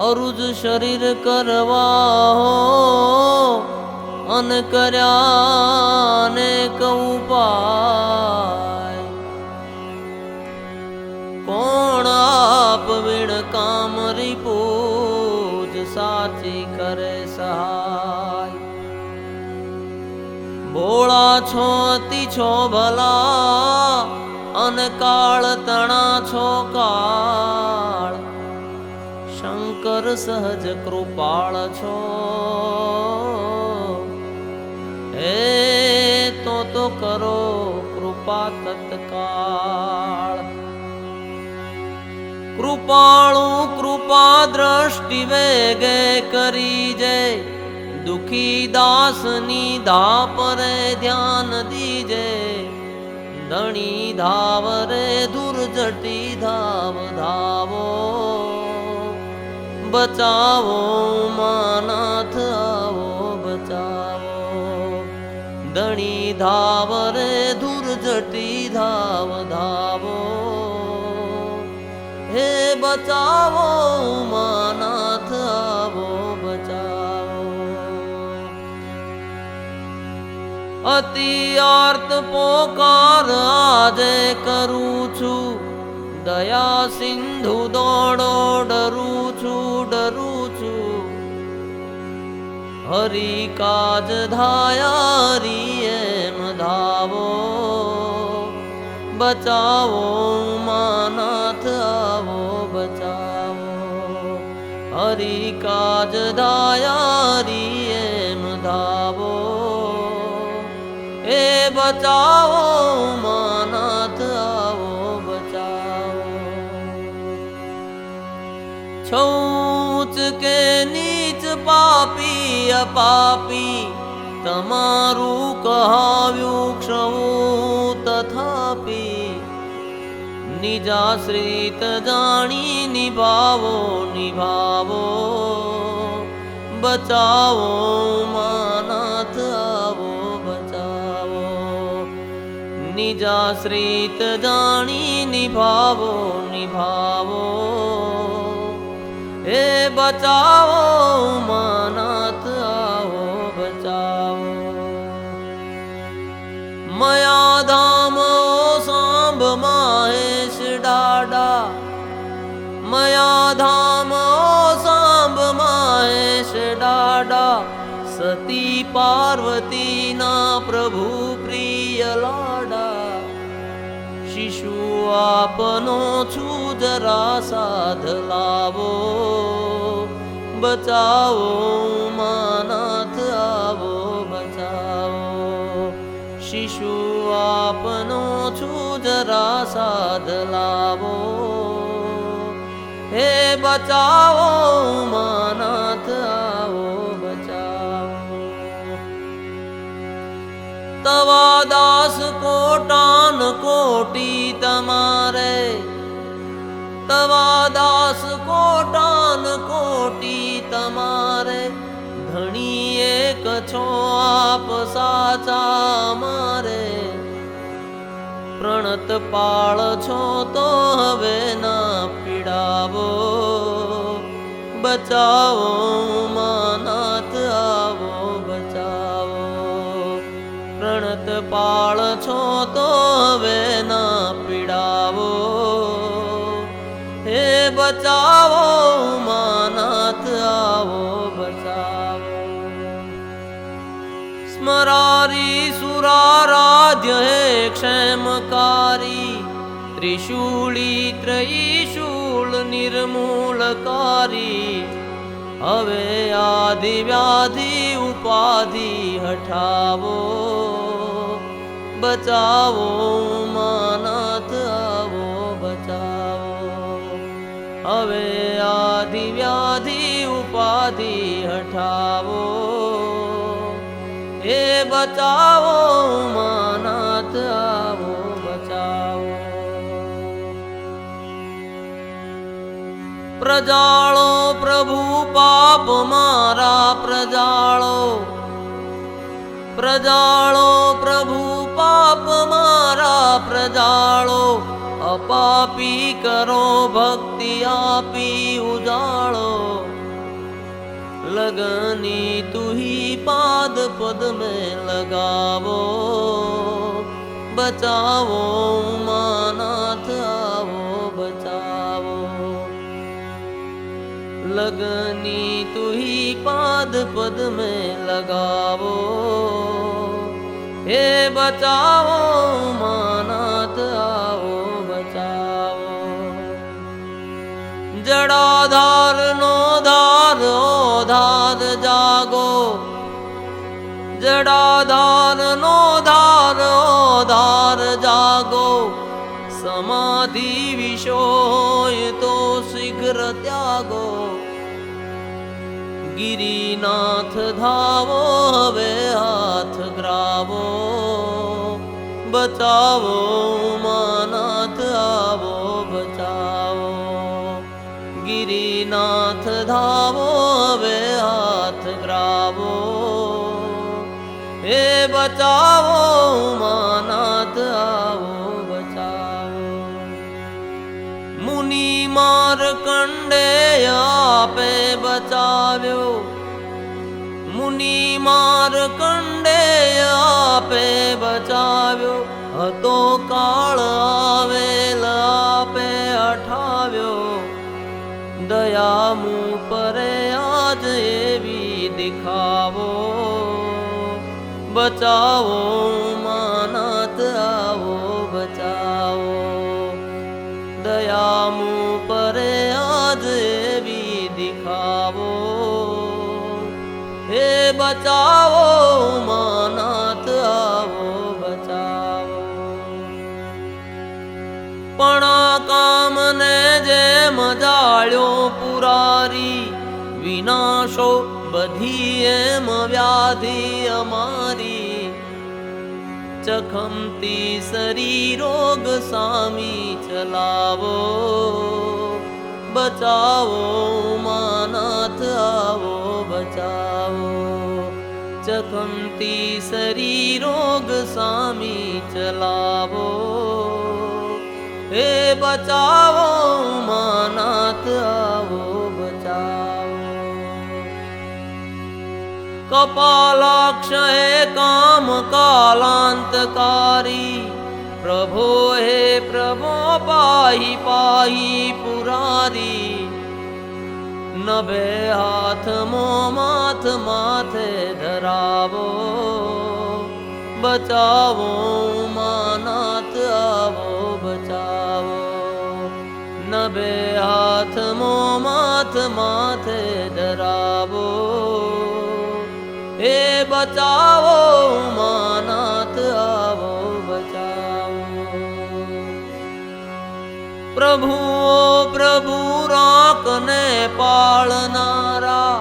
અરુજ શરીર કરવા હો અન કર્યા ને પાય. કોણ આપ વિણ કામ પૂજ સાચી કરે સહાય. ભોળા છો, અતિ છો ભલા, અન કાળ તણા છો કાળ શંકર સહજ કૃપાળ છો. હે, તો તો કરો કૃપા તત્કાળ. કૃપાળુ કૃપા દ્રષ્ટિ વેગે કરી જય. દુખી દાસની ધાપરે ધ્યાન દીજે. ધણી ધાવરે દુર્જટી ધાવ ધાવો. બચાવો, માનાથ આવો, બચાવો. ધણી ધાવ રે દુર્જટી ધાવ ધાવો. હે બચાવો, માનાથ આવો, બચાવો. અતિ આર્ત પોકાર આજે કરું છું. દયા સિંધુ દોડો ડરું છું ડરું છું હરી કાજ ધાયારી એમ ધાવો. બચાવો માનાથ આવો, બચાવો. હરી કાજ ધાયારી એમ ધાવો. એ બચાવો માનાથ આવો, બચાવો. છૌચ કે નીચ પાપી અપાપી તમારું કહાવ્યું ક્ષવું તથાપી નિજાશ્રિત જાણી નિભાવો નિભાવો બચાવો માનાથ આવો બચાવો નિજાશ્રિત જાણી નિભાવો નિભાવો હે બચાવો માનાથ આવો, બચાવો. મયા ધામ સાંભ મહેશ ડાડા. મયા ધામ સાંભ મહેશ ડાડા. સતી પાર્વતીના પ્રભુ પ્રિય લાડા. શિશુ આપનો છું જરા સાધ લાવો. બચાવો માનાથ આવો, બચાવો. શિશુ આપનો છું જરા સાધ લાવો. હે બચાવો માનાથ આવો, બચાવો. તવા દાસ કોટાન કોટી તમારે? તવા દાસ કોટાન કોટી તમારે? ધણી એક છો આપ સાચા મારે? પ્રણત પાળ છો તો હવે ના પીડાવો, બચાવો માનાથ તો હવે ના પીડાવો હે બચાવો માનાથ આવો બચાવો સ્મરારી સુરારાધ્ય હે ક્ષેમકારી ત્રિશૂળી ત્રયીશૂળ નિર્મૂળકારી હવે આદિ વ્યાધિ ઉપાધિ હઠાવો બચાવો માનાથ આવો, બચાવો. હવે આધિ વ્યાધિ, ઉપાધિ હઠાવો હે બચાવો માનાથ આવો, બચાવો. પ્રજાળો, પ્રભુ પાપ, મારા પ્રજાળો. પ્રજાળો, પ્રભુ પાપ મારા પ્રજાળો, અપાપી કરો ભક્તિ આપી ઉજાળો. લગની તુહી પાદ પદ મે લગાવો, બચાવો માનાથ આવો, બચાવો. લગની તુહી પાદ પદ મે લગાવો હે બચાવો માનાથ આવો, બચાવો. જડાધાર નો ધાર ધાર જાગો. જડાધાર નો ધાર ધાર જાગો. સમાધિ વિશોય તો શીઘ્ર ત્યાગો. ગિરિનાથ ધાવો હવે આ બચાવો માનાથ આવો, બચાવો. ગિરિનાથ ધાવો, હવે હાથ ગ્રાવો હે બચાવો માનાથ આવો, બચાવો. મુનિ માર કંડે આપે બચાવ્યો. મુનિ માર કંડે આપે હતો કાળ આવેલા પે અઠાવ્યો. દયામુ પરે આજ એવી દેખાવો. બચાવો પણ કામને જે મજાળ્યો પુરારી, વિનાશો બધી એમ વ્યાધિ અમારી. ચખમતી શરી રોગ સામી ચલાવો, બચાવો માનાથ આવો, બચાવો. ચખમતી શરી રોગ સામી ચલાવો હે બચાવો માનાથ આવો, બચાવો. કપાલાક્ષ હે કામ કાલાંતકારી. પ્રભો હે પ્રભો, પાહી પાહી પુરારી. નભે હાથ મો, માથ માથે ધરાવો. બચાવો માનાથ માથ માથે ધરાવો હે બચાવો માનાથ આવો બચાવો પ્રભુ પ્રભુ રાકને પાળનારા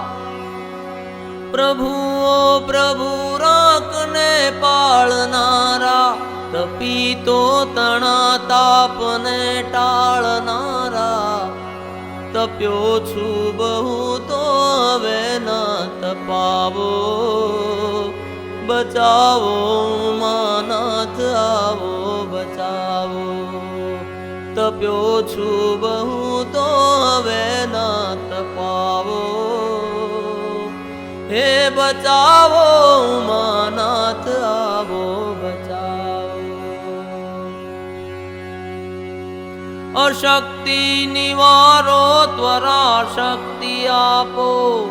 પ્રભુ પ્રભુ રાકને પાળનારા તપીતો તણા તાપને ટાળનારા તપ્યો છું બહુ તો હવે ના તપાવો. બચાવો માનાથ આવો, બચાવો. તપ્યો છું બહુ તો હવે ના તપાવો. હે બચાવો માનાથ આવો. અશક્તિ નિવારો ત્વરા શક્તિ આપો.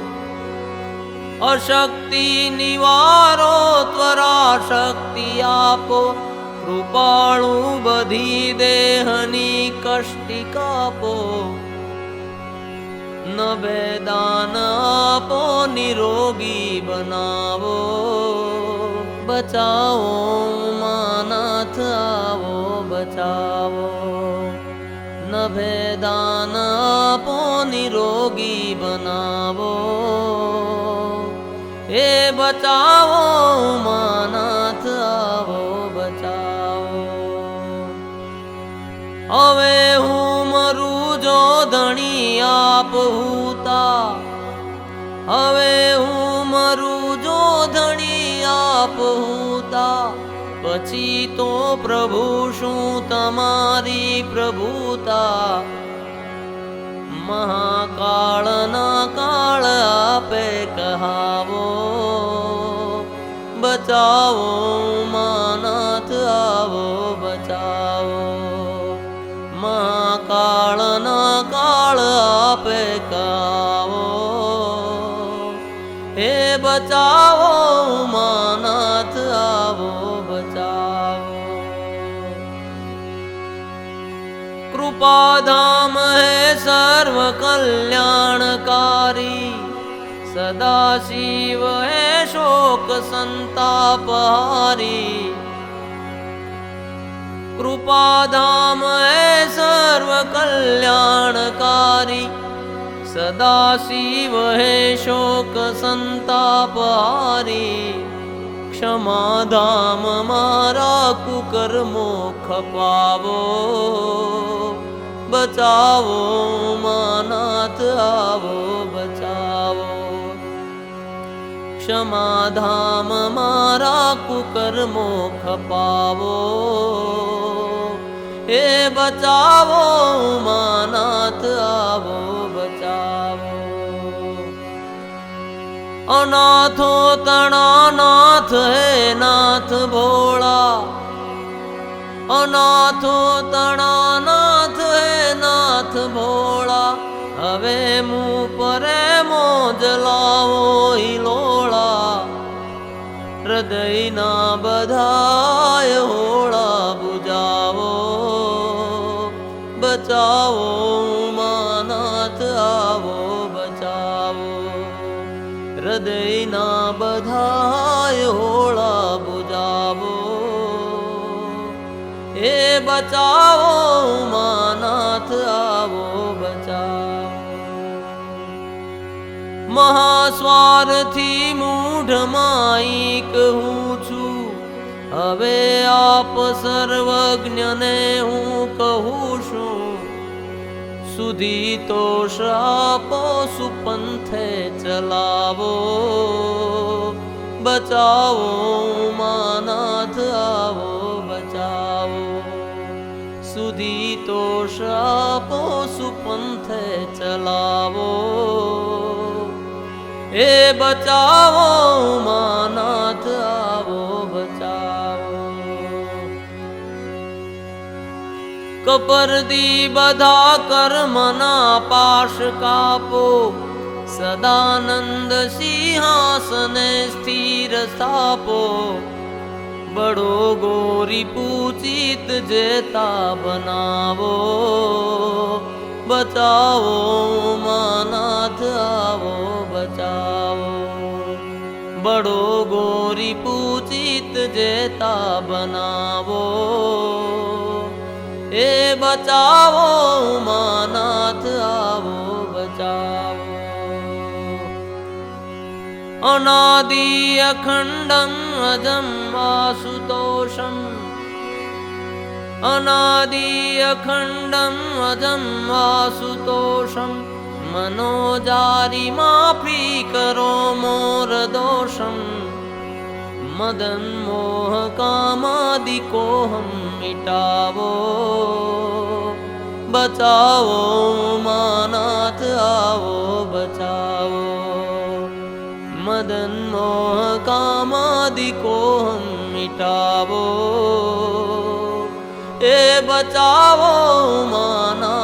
અશક્તિ નિવારો ત્વરા શક્તિ આપો. કૃપાળુ બધી દેહની કષ્ટિ કાપો. નભે દાન આપો, નિરોગી બનાવો. બચાવો, માનાથ આવો, બચાવો. નભે દાન આપો નિરોગી બનાવો એ બચાવો માનાથ આવો બચાવો હવે હું મરું જો ધણી આપ હુતા હવે હું મરું જો ધણી આપ હુતા પછી તો પ્રભુ શું તમારી પ્રભુતા? મહાકાળના કાળ આપે કહાવો. બચાવો, માનાથ આવો, બચાવો. મહાકાળના કાળ આપે કહાવો. હે બચાવો માના कृपा है सर्वकल्याणकारी। सदाशिव है शोक संतापहारी। कृपाधाम है सर्वकल्याणकारी। सदाशिव है शोक संतापहारी। क्षमाधाम मारा कुकर् मो બચાવો, માનાથ આવો, બચાવો. ક્ષમાધામ મારા કુકર્મો ખપાવો. હે બચાવો, માનાથ આવો, બચાવો. અનાથો તણાનાથ, હે નાથ ભોળા. અનાથો તણાનાથ હવે મું પરે મોજ લાવો હિલોળા હૃદયના બધાય હોળા બુજાવો. બચાવો માનાથ, આવો બચાવો. હૃદયના બધાય હોળા બુજાવો. એ બચાવો માનાથ મહાસ્વારથી મૂઢમાઈ કહું છું, હવે આપ સર્વજ્ઞને હું કહું છું, સુધી તો શ્રાપો સુપંથે ચલાવો, બચાવો માનાથ આવો, બચાવો. સુધી તો શ્રાપો સુપંથે ચલાવો એ બચાવો, માનાથ આવો, બચાવો. કપરદી બધા કર્મના પાશ કાપો. સદાનંદ સિંહાસને સ્થિર સ્થાપો. બડો ગોરી પૂચિત જેતા બનાવો. બચાવો, માનાથ આવો. બડો ગોરી પૂચિત જેતા બનાવો એ બચાવો માનાથ આવો બચાવો અનાદિ અખંડં અજમ વાસુતોષમ અનાદિ અખંડં અજમ વાસુતોષમ મનોજારી માફી કરો મોર દોષમ. મદન મોહ કામાદિકોહમ મિટાવો. બચાવો માનાથ આવો, બચાવો. મદન મોહ કામાદિકોહમ મિટાવો. એ બચાવો માનાથ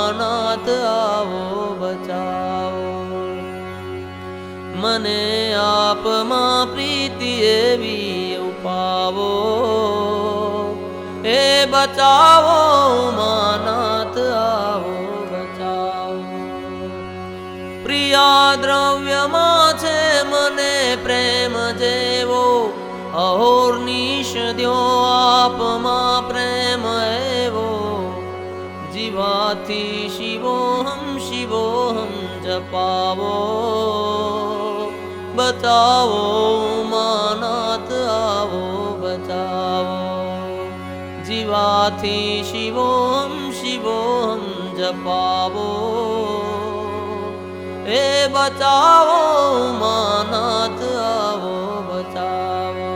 બચાવો માનાથ આવો, બચાવો. પ્રિયા દ્રવ્યમાં છે મને પ્રેમ જેવો અહોર્નિશ દ્યો આપમાં પ્રેમ એવો. જીવાથી શિવોહમ શિવોહમ જપાવો. બચાવો મા शिवो शिवो जपावो। हे बचावो मानाथ आवो बचावो।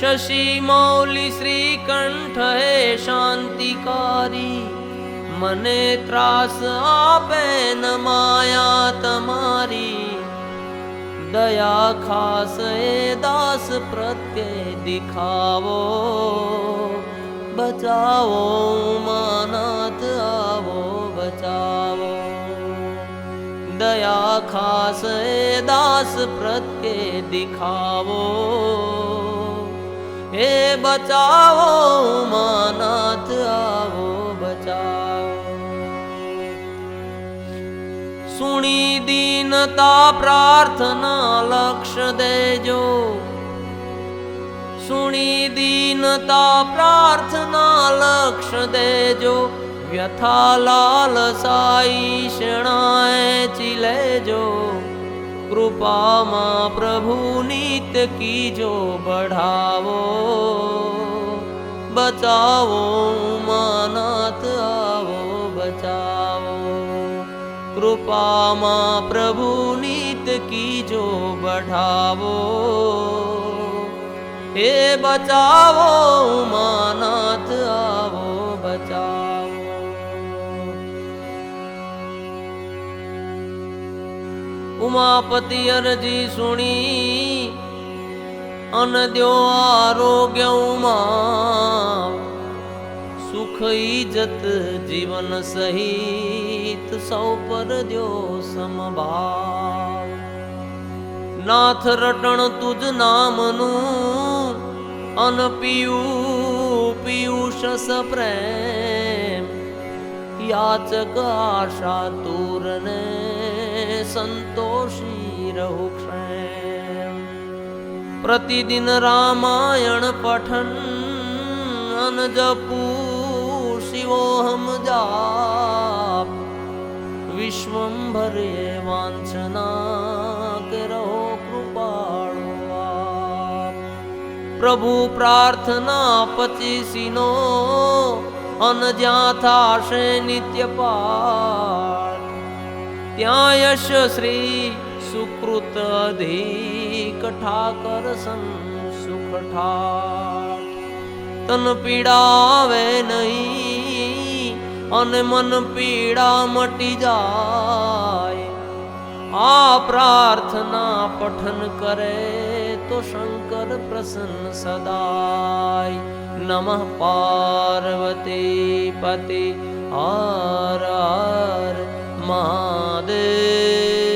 शशिमौलि श्रीकण्ठ हे शान्तिकारी मने त्रास आपे न माया तमारी। दया खास ए दास प्रत्यय દિખાવો, બચાવો માનાથ આવો, બચાવો. દયા ખાસ, દાસ પ્રત્યે દિખાવો. હે બચાવો માનાથ આવો, બચાવો. સુણી દીનતા પ્રાર્થના લક્ષ દેજો. સુણી દીનતા પ્રાર્થના લક્ષ દેજો. વ્યથા લાલ સાઈ શણાય ચિલેજો. કૃપામાં પ્રભુ નિત કીજો, બઢાવો. બચાવો માનાથ આવો, બચાવો. કૃપામાં પ્રભુ નિત કીજો, બઢાવો. હે બચાવો માનાથ આવો બચાવો. ઉમાપતિ અરજી સુણી, અન દ્યો આરોગ્ય ઉમા સુખ ઇજત જીવન સહિત સૌ પર દ્યો સમભાવ. નાથ રટણ તુજ નામનું અન પીયું, પિયુષ પ્રેમ. યાચક આશા તુરને સંતોષી રહુ ક્ષેમ. પ્રતિદિન રામાયણ પઠન, અન જપુ, શિવોહમ જાપ. વિશ્વંભરે વાંછના પ્રભુ પ્રાર્થના પચીસીનો અન જ્યાં થાશે નિત્ય પાઠ, ત્યાં યશ શ્રી સુકૃત અધિક ઠાકર સન સુખ ઠાઠ. તન પીડાવે નહીં, અને મન પીડા મટી જાય, આ પ્રાર્થના પઠન કરે તો શંકર પ્રસન્ન સદાય. નમઃ પાર્વતી પતિ. આર આર મહાદેવ.